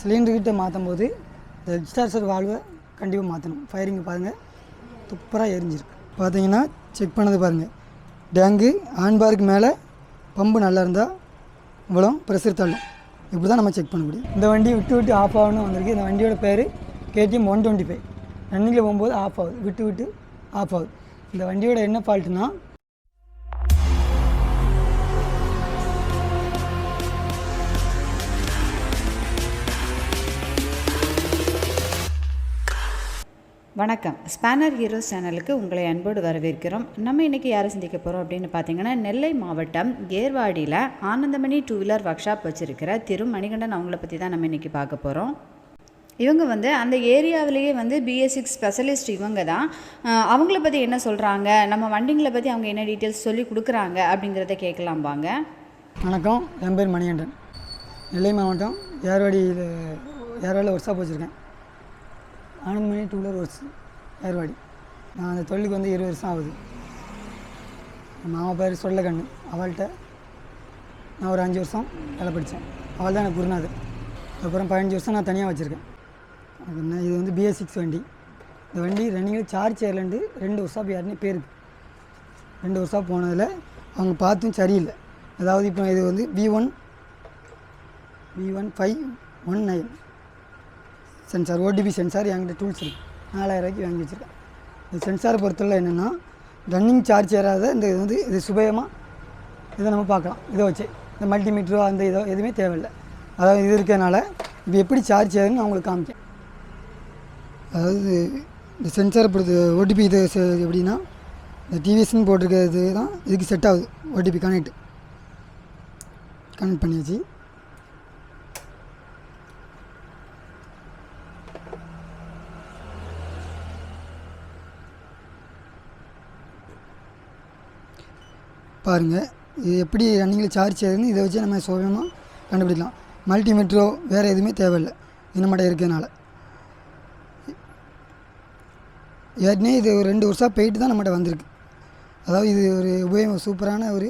சிலிண்டர்கிட்ட மாற்றும் போது இந்த எக்ஸ்டார்சர் வால்வை கண்டிப்பாக மாற்றணும் ஃபயரிங் பாருங்கள் துப்பராக எரிஞ்சிருக்கு. பார்த்தீங்கன்னா செக் பண்ணது பாருங்கள் டேங்கு ஆன்பாருக்கு மேலே பம்பு நல்லா இருந்தால் இவ்வளோ ப்ரெஷர் தள்ளும். இப்படி தான் நம்ம செக் பண்ண முடியும். இந்த வண்டி விட்டு விட்டு ஆஃப் ஆகணும்னு வந்திருக்கு. இந்த வண்டியோட பேர் கேடிஎம் ஒன் டுவெண்ட்டி ஃபைவ் ரன்னிங்கில் போகும்போது ஆஃப் ஆகுது. விட்டு விட்டு ஆஃப் ஆகுது. இந்த வண்டியோட என்ன ஃபால்ட்டுனா வணக்கம். ஸ்பேனர் ஹீரோஸ் சேனலுக்கு உங்களை அன்போடு வரவேற்கிறோம். நம்ம இன்றைக்கி யாரை சந்திக்க போகிறோம் அப்படின்னு பார்த்தீங்கன்னா நெல்லை மாவட்டம் ஏர்வாடியில் Anandamani two wheeler workshop வச்சுருக்கிற திரு மணிகண்டன் அவங்கள பற்றி தான் நம்ம இன்றைக்கி பார்க்க போகிறோம் இவங்க வந்து அந்த ஏரியாவிலேயே வந்து பிஎஸ்சி ஸ்பெஷலிஸ்ட் இவங்க தான். அவங்கள பற்றி என்ன சொல்கிறாங்க நம்ம வண்டிங்களை பற்றி அவங்க என்ன டீட்டெயில்ஸ் சொல்லி கொடுக்குறாங்க அப்படிங்கிறத கேட்கலாம் வாங்க. வணக்கம். என் பேர் மணிகண்டன். நெல்லை மாவட்டம் ஏர்வாடியில் ஏர்வாடியில் ஒர்க் ஷாப் வச்சுருக்கேன். Anandamani two wheeler works Ervadi நான் அந்த தொழிலுக்கு வந்து இருபது வருஷம் ஆகுது. மாமா பேர் சொல்லக்கண்ணு. அவள்கிட்ட நான் ஒரு அஞ்சு வருஷம் வேலை படித்தேன். அவள் தான் எனக்கு குருநாதர். அப்புறம் பதினஞ்சு வருஷம் நான் தனியாக வச்சுருக்கேன். அது என்ன இது வந்து பிஎஸ் சிக்ஸ் வண்டி. இந்த வண்டி ரன்னிங்கில் சார்ஜ் ஏர்லேருந்து ரெண்டு வருஷம் யாருன்னு பேருக்கு ரெண்டு வருஷம் போனதில் அவங்க பார்த்தும் சரியில்லை. அதாவது இப்போ இது வந்து V one V one five one nine sensor OTP sensor என்கிட்ட டூல்ஸ் இருக்குது நாலாயிரரூவாய்க்கு வாங்கி வச்சுருக்கேன். இந்த சென்சாரை பொறுத்தவரை என்னென்னா ரன்னிங் சார்ஜ் ஏறாத இந்த இது வந்து இது சுபயமாக இதை நம்ம பார்க்கலாம். இதை வச்சு இந்த மல்டிமீட்டரோ அந்த இதோ எதுவுமே தேவையில்லை. அதாவது இது இருக்கிறதுனால இப்போ எப்படி சார்ஜ் ஏறுன்னு நான் உங்களுக்கு காமிக்கேன் அதாவது இந்த சென்சாரை பொறுத்து ஓடிபி இது எப்படின்னா இந்த டிவிஎஸ்ன்னு போட்டிருக்கிறது தான் இதுக்கு செட் ஆகுது ஓடிபி கனெக்ட் கனெக்ட் பண்ணியாச்சு. பாருங்கள் இது எப்படி ரன்னிங்கில் சார்ஜ் செய்யுதுன்னு இதை வச்சு நம்ம சுலபமாக கண்டுபிடிக்கலாம். மல்டிமீட்டரோ வேறு எதுவுமே தேவையில்லை. இது நம்மகிட்ட இருக்கிறதுனால. ஏற்கனவே இது ஒரு ரெண்டு வருஷம் போயிட்டு தான் நம்மகிட்ட வந்திருக்கு. அதாவது இது ஒரு உபயோகம் சூப்பரான ஒரு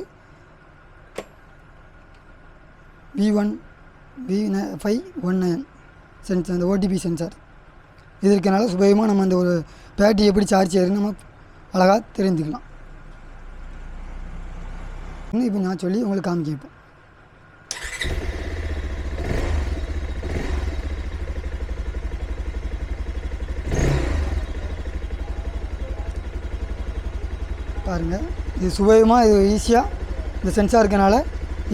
V one V five one nine sensor அந்த ஓடிபி சென்சார் இது இருக்கனால சுபயமாக நம்ம அந்த ஒரு பேட்டரி எப்படி சார்ஜ் செய்யறதுன்னு நம்ம அழகாக தெரிஞ்சுக்கலாம். இன்னும் இப்போ நான் சொல்லி உங்களுக்கு காமிக்க பாருங்கள் இது சுபயமாக இது ஈஸியாக இந்த சென்சார் இருக்கனால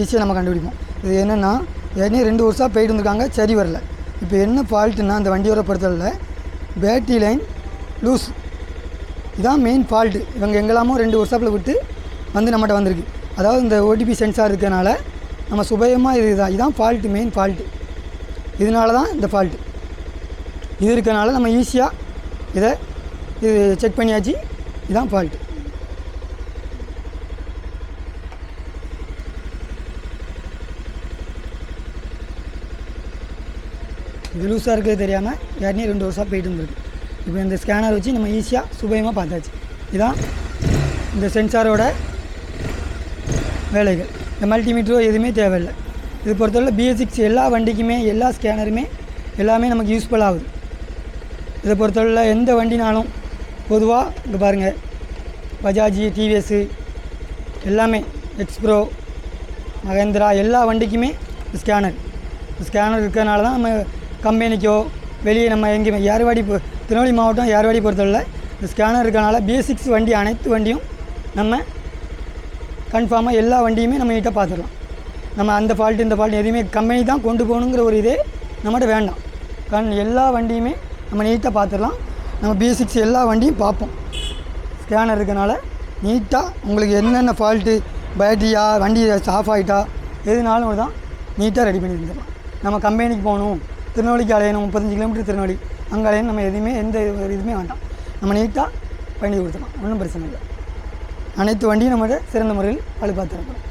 ஈஸியாக நம்ம கண்டுபிடிப்போம். இது என்னென்னா ஏற்கனவே ரெண்டு வருஷம் போயிட்டு இருந்திருக்காங்க சரி வரல. இப்போ என்ன ஃபால்ட்டுன்னா அந்த வண்டியோட பொறுத்தவரையில் பேட்டரி லைன் லூஸ் இதான் மெயின் ஃபால்ட்டு இவங்க எங்கெல்லாமோ ரெண்டு வருஷத்தில் விட்டு வந்து நம்மகிட்ட வந்திருக்கு. அதாவது இந்த ஓடிபி சென்சார் இருக்கிறனால நம்ம சுபயமாக இது தான் இதுதான் ஃபால்ட்டு மெயின் ஃபால்ட்டு இதனால தான் இந்த ஃபால்ட்டு இது இருக்கனால நம்ம ஈஸியாக இதை இது செக் பண்ணியாச்சு இதுதான் ஃபால்ட்டு இது லூஸாக இருக்கிறது தெரியாமல் ஏற்கனவே ரெண்டு வருஷம் போயிட்டு இருந்திருக்கு. இப்போ இந்த ஸ்கேனர் வச்சு நம்ம ஈஸியாக சுபயமாக பார்த்தாச்சு. இதுதான் இந்த சென்சாரோட வேலைகள். இந்த மல்டிமீட்டரோ எதுவுமே தேவையில்லை. இது பொறுத்தவரை பிஎஸ்சிக்ஸ் எல்லா வண்டிக்குமே எல்லா ஸ்கேனருமே எல்லாமே நமக்கு யூஸ்ஃபுல் ஆகுது. இதை பொறுத்தவரை எந்த வண்டினாலும் பொதுவாக இங்கே பாருங்கள் பஜாஜ் டிவிஎஸ்ஸு எல்லாமே எக்ஸ்ப்ரோ மகேந்திரா எல்லா வண்டிக்குமே ஸ்கேனர் ஸ்கேனர் இருக்கிறனால தான் நம்ம கம்பெனிக்கோ வெளியே நம்ம எங்கேயுமே ஏர்வாடி திருநெல்வேலி மாவட்டம் ஏர்வாடி பொறுத்தவரை இந்த ஸ்கேனர் இருக்கிறனால பேசிக்ஸ் வண்டி அனைத்து வண்டியும் நம்ம கன்ஃபார்மாக எல்லா வண்டியுமே நம்ம நீட்டாக பார்த்துடலாம் நம்ம அந்த ஃபால்ட்டு இந்த ஃபால்ட் எதுவுமே கம்பெனி தான் கொண்டு போகணுங்கிற ஒரு இதே நம்மகிட்ட வேண்டாம். கண் எல்லா வண்டியுமே நம்ம நீட்டாக பார்த்துடலாம் நம்ம பேசிக்ஸ் எல்லா வண்டியும் பார்ப்போம். ஸ்கேனர் இருக்கனால நீட்டாக உங்களுக்கு என்னென்ன ஃபால்ட்டு பேட்டரியா வண்டி ஆஃப் ஆகிட்டா எதுனாலும் தான் நீட்டாக ரெடி பண்ணி தந்துடலாம். நம்ம கம்பெனிக்கு போகணும். திருநெல்வேலிக்கு அலையணும் முப்பத்தஞ்சு கிலோமீட்டர் திருநெல்வேலி. அங்கே அலையணும் நம்ம எதுவுமே எந்த ஒரு இதுவுமே வேண்டாம். நம்ம நீட்டாக பண்ணி கொடுத்துடலாம். ஒன்றும் பிரச்சனை இல்லை. அனைத்து வண்டியும் நம்ம சிறந்த முறையில் பழுப்பாத்திரப்படும்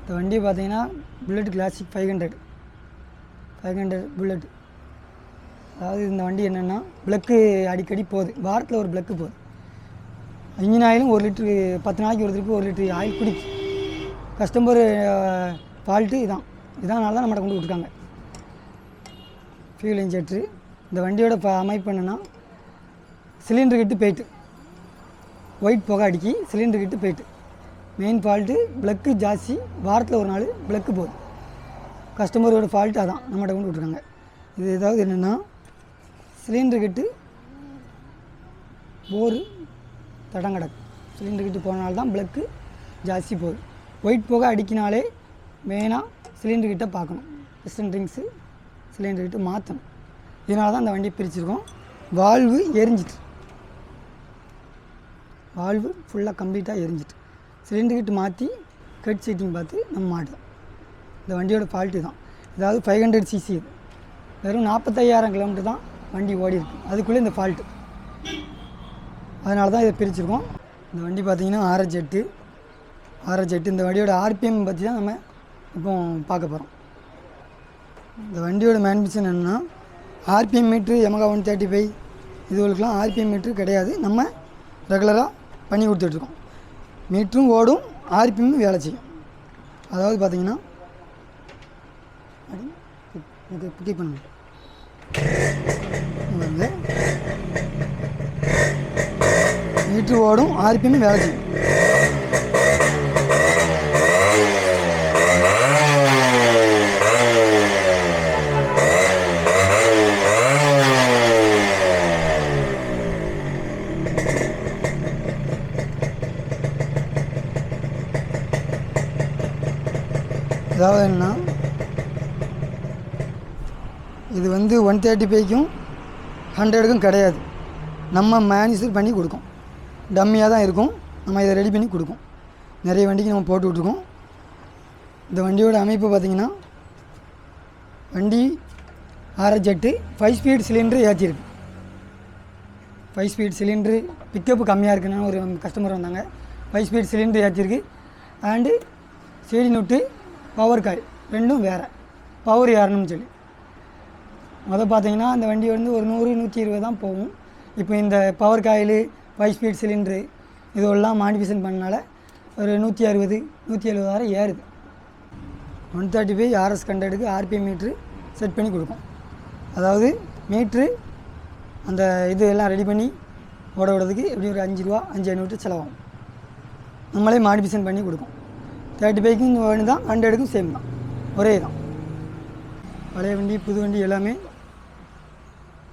இந்த வண்டி பார்த்தீங்கன்னா bullet classic five hundred five hundred bullet அதாவது இந்த வண்டி என்னென்னா பிளக்கு அடிக்கடி போகுது. வாரத்தில் ஒரு ப்ளக்கு போகுது. இன்ஜின் ஆயிலும் ஒரு லிட்ரு பத்து நாளைக்கு ஒரு திருப்பி ஒரு லிட்டரு ஆயில் குடிக்கு கஸ்டமர் ஃபால்ட்டு இதான். இதனால தான் நம்மகிட்ட கொண்டு விட்ருக்காங்க ஃபியூல் இன்ஜெக்டரு இந்த வண்டியோட ப அமைப்பு என்னென்னா சிலிண்டர் கிட்ட போயிட்டு ஒயிட் புகை அடிக்கி சிலிண்டர் கிட்ட போயிட்டு. மெயின் ஃபால்ட்டு ப்ளக்கு ஜாஸ்தி. வாரத்தில் ஒரு நாள் ப்ளக்கு போகுது கஸ்டமரோட ஃபால்ட்டு அதான். நம்மகிட்ட கொண்டு விட்ருக்காங்க இது ஏதாவது என்னென்னா சிலிண்டர் கிட்டு போரு தடம் கிடக்கு. சிலிண்டர் கிட்ட போனால தான் ஜாஸ்தி போகுது. ஒயிட் புகை அடிக்கினாலே மெயினாக சிலிண்டர் கிட்ட பார்க்கணும். பிஸ்டன் ட்ரிங்க்ஸு சிலிண்டர் கிட்ட மாற்றணும் இதனால தான் அந்த வண்டியை பிரிச்சிருக்கோம். வால்வு எரிஞ்சிட்டு. வால்வு ஃபுல்லாக கம்ப்ளீட்டாக எரிஞ்சிட்டு. சிலிண்டர் கிட்ட மாற்றி கட் சீட்டிங் பார்த்து நம்ம மாட்டோம். இந்த வண்டியோட ஃபால்ட்டு தான். அதாவது ஃபைவ் ஹண்ட்ரட் சிசி இது. வெறும் நாற்பத்தையாயிரம் கிலோமீட்டர் தான் வண்டி ஓடி இருக்கு. அதுக்குள்ளே இந்த ஃபால்ட்டு அதனால தான் இதை பிரிச்சிருக்கோம். இந்த வண்டி பார்த்தீங்கன்னா ஆர்எச் எட்டு. ஆர்எச் எட்டு. இந்த வண்டியோட ஆர்பிஎம் பற்றி தான் நம்ம இப்போ பார்க்க போகிறோம் இந்த வண்டியோட மேன்பிஷன் என்னென்னா RPM meter Yamaha one thirty five இதுகளுக்கெலாம் RPM meter கிடையாது. நம்ம ரெகுலராக பண்ணி கொடுத்துட்ருக்கோம். மீட்டரும் ஓடும் ஆர்பிஎம் வேலை செய்யும். அதாவது பார்த்தீங்கன்னா அடி, இது பண்ணுங்க. மீட்ரு ஓடும் ஆர்பிஎம் வேலை செய்யும். அதாவது என்னென்னா இது வந்து ஒன் தேர்ட்டி ஃபைவ்க்கும் ஹண்ட்ரடுக்கும் கிடையாது. நம்ம மேனுஃபேக்சர் பண்ணி கொடுக்கும். டம்மியாக தான் இருக்கும். நம்ம இதை ரெடி பண்ணி கொடுக்கும். நிறைய வண்டிக்கு நம்ம போட்டு விட்ருக்கோம் இந்த வண்டியோட அமைப்பு பார்த்திங்கன்னா வண்டி ஆர்எச் ஃபைவ் ஸ்பீட் சிலிண்ட்ரு ஏற்றிருக்கு. ஃபைவ் ஸ்பீட் சிலிண்ட்ரு பிக்கப்பு கம்மியாக இருக்குன்னு ஒரு கஸ்டமர் வந்தாங்க. ஃபைவ் ஸ்பீட் சிலிண்டர் ஏற்றிருக்கு. அண்டு சீடி நுட்டு பவர் காய் ரெண்டும் வேறு. பவர் ஏறணும்னு சொல்லி. மொதல் பார்த்தீங்கன்னா அந்த வண்டி வந்து ஒரு நூறு நூற்றி இருபது தான் போகும். இப்போ இந்த power coil five speed cylinder இதெல்லாம் மாடிஃபிகேஷன் பண்ணனால ஒரு நூற்றி அறுபது நூற்றி எழுபதாயிரம் ஏறுது. ஒன் தேர்ட்டி ஃபைவ் ஆர்எஸ் கண்டடுக்கு ஆர்பிஎம் மீட்ரு செட் பண்ணி கொடுக்கும். அதாவது மீட்ரு அந்த இது எல்லாம் ரெடி பண்ணி ஓட விடுறதுக்கு எப்படி ஒரு அஞ்சு ரூபா அஞ்சு ஐநூறு செலவாகும். நம்மளே மாடிஃபிகேஷன் பண்ணி கொடுக்கும். தேர்ட்டி ஃபைவ்க்கும் ஒன்று தான் ஹண்ட்ரடுக்கும் சேம் தான். ஒரே தான். பழைய வண்டி புது வண்டி எல்லாமே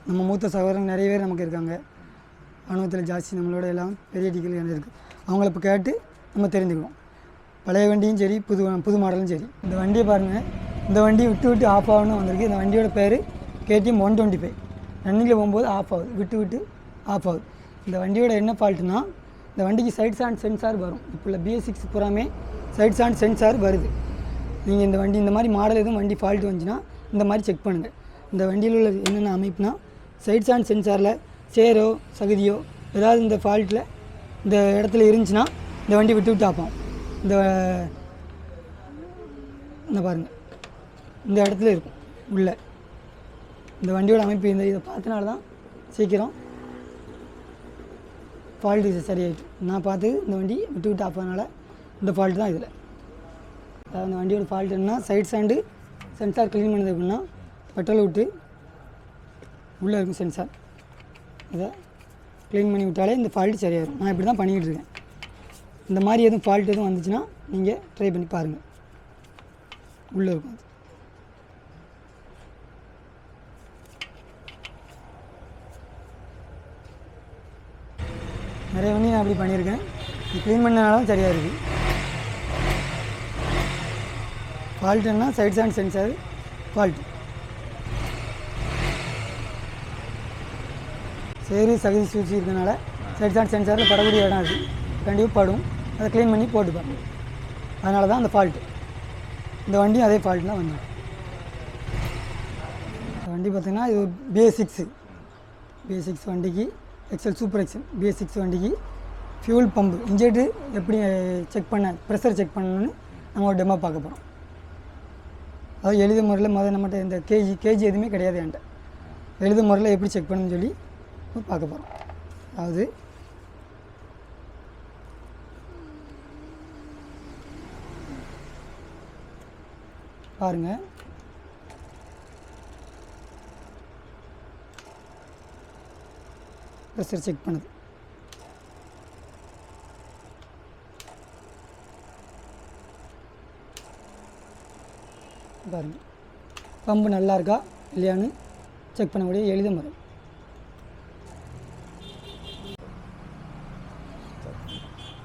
நம்ம மூத்த சகோதரங்க நிறைய பேர் நமக்கு இருக்காங்க. அனுபவத்தில் ஜாஸ்தி நம்மளோட எல்லாம் பெரிய டிகிரி இருக்குது அவங்கள இப்போ கேட்டு நம்ம தெரிஞ்சுக்குவோம். பழைய வண்டியும் சரி புது புது மாடலும் சரி. இந்த வண்டியை பாருங்கள் இந்த வண்டி விட்டு விட்டு ஆஃப் ஆகணும் வந்திருக்கு. இந்த வண்டியோட பேர் கேடிஎம் ஒன் டுவெண்ட்டி ஃபைவ் ரன்னிங்கில் போகும்போது ஆஃப் ஆகுது. விட்டு விட்டு ஆஃப் ஆகுது. இந்த வண்டியோட என்ன ஃபால்ட்டுனா இந்த வண்டிக்கு சைட் அண்ட் சென்சார் வரும். இப்போ பிஎஸ் சிக்ஸ் பூராமே சைட் ஸ்டாண்ட் சென்சார் வருது. நீங்கள் இந்த வண்டி இந்த மாதிரி மாடல் எதுவும் வண்டி ஃபால்ட் வந்துச்சுன்னா இந்த மாதிரி செக் பண்ணுங்கள் இந்த வண்டியில் உள்ள என்னென்ன அமைப்புனா சைட் ஸ்டாண்ட் சென்சாரில் சேரோ சகுதியோ ஏதாவது இந்த ஃபால்ட்டில் இந்த இடத்துல இருந்துச்சுன்னா இந்த வண்டி விட்டு விட்டு ஆப்போம். இந்த இந்த பாருங்கள் இந்த இடத்துல இருக்கும் உள்ளே. இந்த வண்டியோட அமைப்பு இந்த இதை பார்த்தனால தான் சீக்கிரம் ஃபால்ட் இது சரியாயிட்டு. நான் பார்த்து இந்த வண்டி விட்டு விட்டு ஆப்பதுனால இந்த ஃபால்ட் தான் இதில். அதாவது அந்த வண்டியோட ஃபால்ட் என்ன சைட் சாண்டு சென்சார் க்ளீன் பண்ணது எப்படின்னா பெட்ரோல் விட்டு உள்ளே இருக்கும் சென்சார் இதை க்ளீன் பண்ணி விட்டாலே இந்த ஃபால்ட்டு சரியாயிடும் நான் இப்படி தான் பண்ணிக்கிட்டு இருக்கேன். இந்த மாதிரி எதுவும் ஃபால்ட் எதுவும் வந்துச்சுன்னா நீங்கள் ட்ரை பண்ணி பாருங்கள் உள்ளே இருக்கும் அது. நிறைய வண்டி நான் அப்படி பண்ணியிருக்கேன். க்ளீன் பண்ணனால தான் சரியாக இருக்குது ஃபால்ட்டுன்னா சைட் சேண்ட் சென்சார் ஃபால்ட் சரி சகதி சுவிட்ச் இருக்கனால சைட் சேண்ட் சென்சாரில் படக்கூடிய இடம் அது. கண்டிப்பாக படும். அதை க்ளீன் பண்ணி போட்டுப்பாங்க அதனால தான் அந்த ஃபால்ட்டு இந்த வண்டி அதே ஃபால்ட் தான் வந்தோம் இந்த வண்டி பார்த்திங்கன்னா இது பேசிக்ஸு பேசிக்ஸ் வண்டிக்கு எக்ஸல் சூப்பர் எக்ஸல் பேசிக்ஸ் வண்டிக்கு ஃபியூல் பம்பு இன்ஜெக்டு எப்படி செக் பண்ண ப்ரெஷர் செக் பண்ணணும்னு நம்ம ஒரு டெமோ பார்க்க போகிறோம் அதாவது எழுது முறையில் முதல் நம்மகிட்ட இந்த கேஜி கேஜி எதுவுமே கிடையாது என்கிட்ட. எழுது முறையில் எப்படி செக் பண்ணுன்னு சொல்லி பார்க்க போகிறோம் அதாவது பாருங்கள் ப்ரெஷர் செக் பண்ணுது. பாருங்கள் பம்பு நல்லா இருக்கா இல்லையான்னு செக் பண்ணக்கூடிய எளித முறை.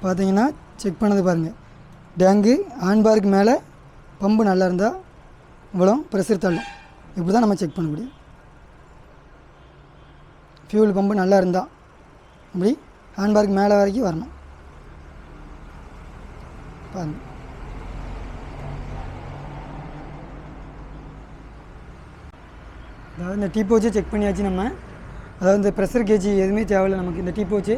பார்த்தீங்கன்னா செக் பண்ணது பாருங்கள் டேங்கு ஆண்பாருக்கு மேலே பம்பு நல்லா இருந்தால் இவ்வளோ ப்ரெஷர் தள்ளும். இப்படி தான் நம்ம செக் பண்ண முடியும். ஃபியூல் பம்பு நல்லா இருந்தால் அப்படி ஹேண்ட்பார்க்கு மேலே வரைக்கும் வரணும். பாருங்கள் அதாவது இந்த டீ வச்சு செக் பண்ணியாச்சு நம்ம. அதாவது இந்த ப்ரெஷர் கேஜி எதுவுமே தேவையில்லை நமக்கு. இந்த டீ வச்சு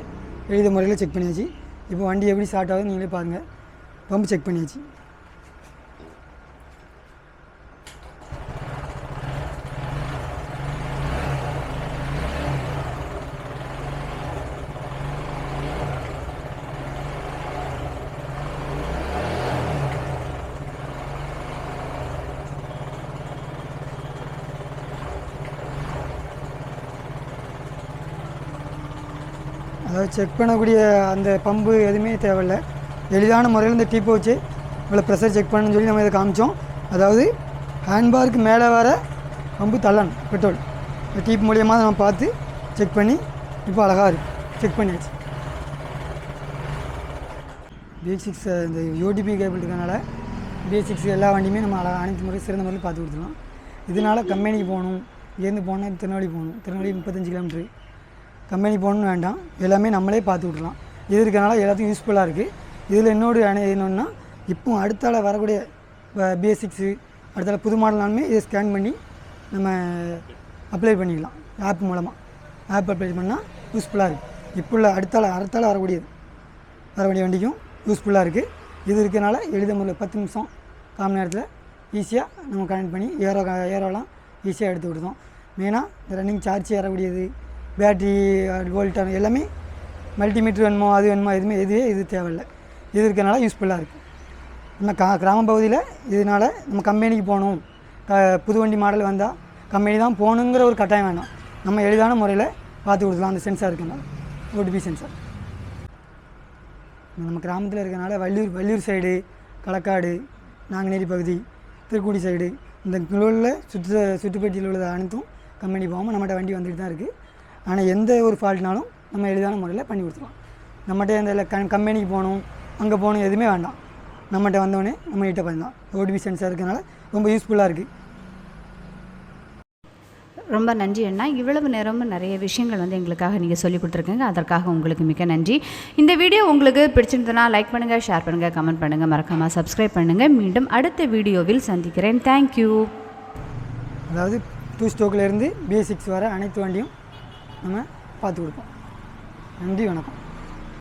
எழுத முறையில் செக் பண்ணியாச்சு. இப்போ வண்டி எப்படி ஸ்டார்ட் ஆகுது நீங்களே பாருங்கள் பம்பு செக் பண்ணியாச்சு. அதாவது செக் பண்ணக்கூடிய அந்த பம்பு எதுவுமே தேவையில்லை. எளிதான முறையில் இந்த டீப்பை வச்சு இவ்வளோ ப்ரெஷர் செக் பண்ணணும்னு சொல்லி நம்ம இதை காமிச்சோம். அதாவது ஹேண்ட்பாருக்கு மேலே வர பம்பு தள்ளணும் பெட்ரோல் இந்த டீப் மூலியமாக நம்ம பார்த்து செக் பண்ணி இப்போ அழகாக இருக்குது செக் பண்ணியாச்சு. பேசிக்ஸ் இந்த யூடிபி கேபிள் இருக்கனால பேசிக்ஸ் எல்லா வண்டியுமே நம்ம அழகாக அனைத்து முறையும் சிறந்த முறையில் பார்த்து கொடுத்துருவோம் இதனால் கம்பெனிக்கு போகணும் இங்கேருந்து போனால் திருநெல்வேலி போகணும். திருநெல்வேலி முப்பத்தஞ்சு கிலோமீட்ரு கம்பெனி போகணுன்னு வேண்டாம். எல்லாமே நம்மளே பார்த்து விட்றலாம் இது இருக்கனால எல்லாத்துக்கும் யூஸ்ஃபுல்லாக இருக்குது இதில் இன்னொரு அணை என்னென்னா இப்போ அடுத்தால வரக்கூடிய பேசிக்ஸு அடுத்தால புது மாடல்னாலுமே இதை ஸ்கேன் பண்ணி நம்ம அப்ளை பண்ணிக்கலாம் ஆப் மூலமாக ஆப் அப்ளை பண்ணால் யூஸ்ஃபுல்லாக இருக்குது இப்போ உள்ள அடுத்தால அடுத்தால வரக்கூடியது வரக்கூடிய வண்டிக்கும் யூஸ்ஃபுல்லாக இருக்குது இது இருக்கிறனால எளித முறையில் பத்து நிமிஷம் காம நேரத்தில் ஈஸியாக நம்ம கனெக்ட் பண்ணி ஏரோ ஏரோலாம் ஈஸியாக எடுத்து விடுதோம் மெயினாக இந்த ரன்னிங் சார்ஜ் ஏறக்கூடியது பேட்ரி வோல்டான் எல்லாமே மல்டிமீட்ரு வேணுமோ அது வேணுமோ எதுவுமே எதுவே இது தேவையில்லை. இது இருக்கிறனால யூஸ்ஃபுல்லாக இருக்குது நம்ம கா கிராம பகுதியில் இதனால் நம்ம கம்பெனிக்கு போகணும். க புது வண்டி மாடல் வந்தால் கம்பெனி தான் போகணுங்கிற ஒரு கட்டாயம் வேணாம். நம்ம எளிதான முறையில் பார்த்து கொடுக்கலாம். அந்த சென்சார் இருக்கனால ஓடிபி சென்சார் நம்ம கிராமத்தில் இருக்கனால வள்ளியூர் வள்ளியூர் சைடு களக்காடு நாங்குநேரி பகுதி திருக்குடி சைடு இந்த குழுவில் சுற்று சுற்றுப்பட்டியில் உள்ளது அனைத்தும் கம்பெனி போகாமல் நம்மகிட்ட வண்டி வந்துட்டு தான் இருக்குது ஆனால் எந்த ஒரு ஃபால்ட்னாலும் நம்ம எளிதான முறையில் பண்ணி கொடுத்துருவோம். நம்மகிட்ட இந்த க கம்பெனிக்கு போகணும் அங்கே போகணும் எதுவுமே வேண்டாம். நம்மகிட்ட வந்தோடனே நம்ம கிட்ட பண்ணலாம் ஓடிபி சென்சார் இருக்கனால ரொம்ப யூஸ்ஃபுல்லாக இருக்குது ரொம்ப நன்றி அண்ணா. இவ்வளவு நேரமும் நிறைய விஷயங்கள் வந்து எங்களுக்காக நீங்கள் சொல்லி கொடுத்துருக்கீங்க. அதற்காக உங்களுக்கு மிக்க நன்றி. இந்த வீடியோ உங்களுக்கு பிடிச்சிருந்ததுன்னா லைக் பண்ணுங்கள் ஷேர் பண்ணுங்கள் கமெண்ட் பண்ணுங்கள் மறக்காமல் சப்ஸ்கிரைப் பண்ணுங்கள் மீண்டும் அடுத்த வீடியோவில் சந்திக்கிறேன். தேங்க்யூ அதாவது டூ ஸ்டோக்கில் இருந்து பேசிக்ஸ் வர அனைத்து வண்டியும் நம்ம பார்த்து கொடுப்போம். நன்றி வணக்கம்.